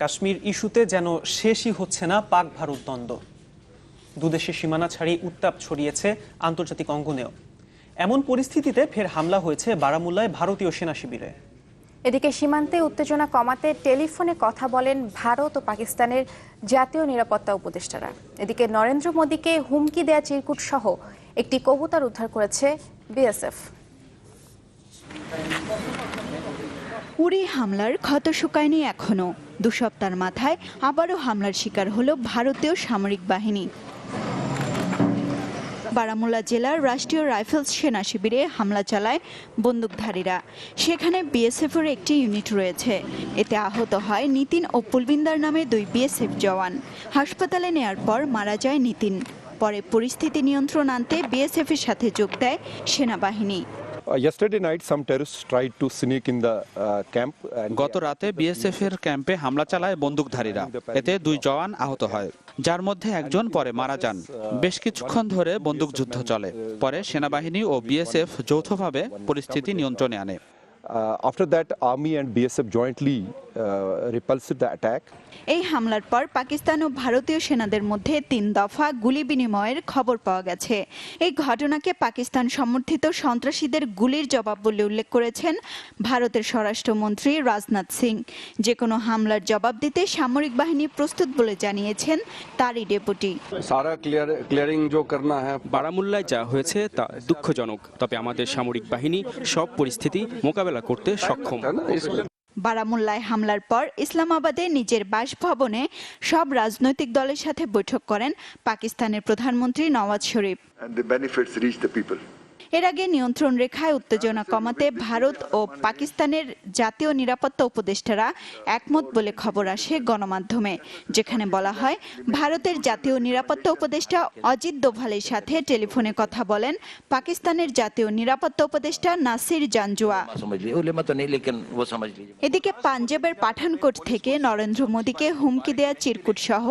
কাশ্মীর ইস্যুতে যেন শেষই হচ্ছে না পাক ভারত দ্বন্দ্ব। দুদেশের সীমানা ছাড়িয়ে উত্তাপ ছড়িয়েছে আন্তর্জাতিক অঙ্গনেও। এমন পরিস্থিতিতে ফের হামলা হয়েছে বারামুল্লায় ভারতীয় সেনা শিবিরে। এদিকে সীমান্তে উত্তেজনা কমাতে টেলিফোনে কথা বলেন ভারত ও পাকিস্তানের জাতীয় নিরাপত্তা উপদেষ্টারা। এদিকে নরেন্দ্র মোদীকে হুমকি দেয়া চিরকুট সহ একটি কবুতর উদ্ধার করেছে বিএসএফ। উড়ি হামলার ক্ষত শুকায়নি এখনও দু সপ্তাহের মাথায় আবারও হামলার শিকার হলো ভারতীয় সামরিক বাহিনী। বারামুল্লা জেলার রাষ্ট্রীয় রাইফেলস সেনা শিবিরে হামলা চালায় বন্দুকধারীরা। সেখানে বিএসএফের একটি ইউনিট রয়েছে। এতে আহত হয় নিতিন ও পুলবিন্দার নামে দুই বিএসএফ জওয়ান। হাসপাতালে নেয়ার পর মারা যায় নিতিন। পরে পরিস্থিতি নিয়ন্ত্রণ আনতে বিএসএফ এর সাথে যোগ দেয় সেনাবাহিনী। Uh, uh, গত রাতে বিএসএফ এর ক্যাম্পে হামলা চালায় বন্দুকধারীরা। এতে দুই জওয়ান আহত হয় যার মধ্যে একজন পরে মারা যান। বেশ কিছুক্ষণ ধরে বন্দুকযুদ্ধ চলে। পরে সেনাবাহিনী ও বিএসএফ যৌথভাবে পরিস্থিতি নিয়ন্ত্রণে আনে। After that army and BSF jointly uh, Uh, repulsive the attack. এই হামলার পর পাকিস্তান ও ভারতীয় সেনাদের মধ্যে তিন দফা গুলি বিনিময়ের খবর পাওয়া গেছে। এই ঘটনাকে পাকিস্তান সমর্থিত সন্ত্রাসীদের গুলির জবাব বলে উল্লেখ করেছেন ভারতের স্বরাষ্ট্রমন্ত্রী রাজনাথ সিং। যে কোনো হামলার জবাব দিতে সামরিক বাহিনী প্রস্তুত বলে জানিয়েছেন তারই ডেপুটি। সারা ক্লিয়ারিং জো করনা হ্যায় বারামুল্লায় যা হয়েছে তা দুঃখজনক তবে আমাদের সামরিক বাহিনী সব পরিস্থিতি মোকাবেলা করতে সক্ষম। বারামুল্লায় হামলার পর ইসলামাবাদে নিজের বাসভবনে সব রাজনৈতিক দলের সাথে বৈঠক করেন পাকিস্তানের প্রধানমন্ত্রী নওয়াজ শরীফ। এর আগে নিয়ন্ত্রণ রেখায় উত্তেজনা কমাতে ভারত ও পাকিস্তানের জাতীয় নিরাপত্তা উপদেষ্টারা একমত বলে খবর আসে গণমাধ্যমে, যেখানে বলা হয়, ভারতের জাতীয় নিরাপত্তা উপদেষ্টা অজিত দোভালের সাথে টেলিফোনে কথা বলেন পাকিস্তানের জাতীয় নিরাপত্তা উপদেষ্টা নাসির জানজুয়া। এদিকে পাঞ্জাবের পাঠানকোট থেকে নরেন্দ্র মোদীকে হুমকি দেয়া চিরকুট সহ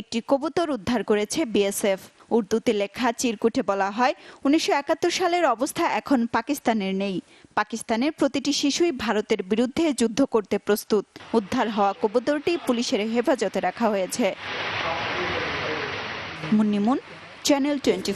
একটি কবুতর উদ্ধার করেছে বিএসএফ। উর্দুতে লেখা চিরকুটে বলা হয়। উনিশশো একাত্তর সালের অবস্থা এখন পাকিস্তানের নেই। পাকিস্তানের প্রতিটি শিশুই ভারতের বিরুদ্ধে যুদ্ধ করতে প্রস্তুত। উদ্ধার হওয়া কবুতরটি পুলিশের হেফাজতে রাখা হয়েছে। মুন্নিমুন চ্যানেল টোয়েন্টি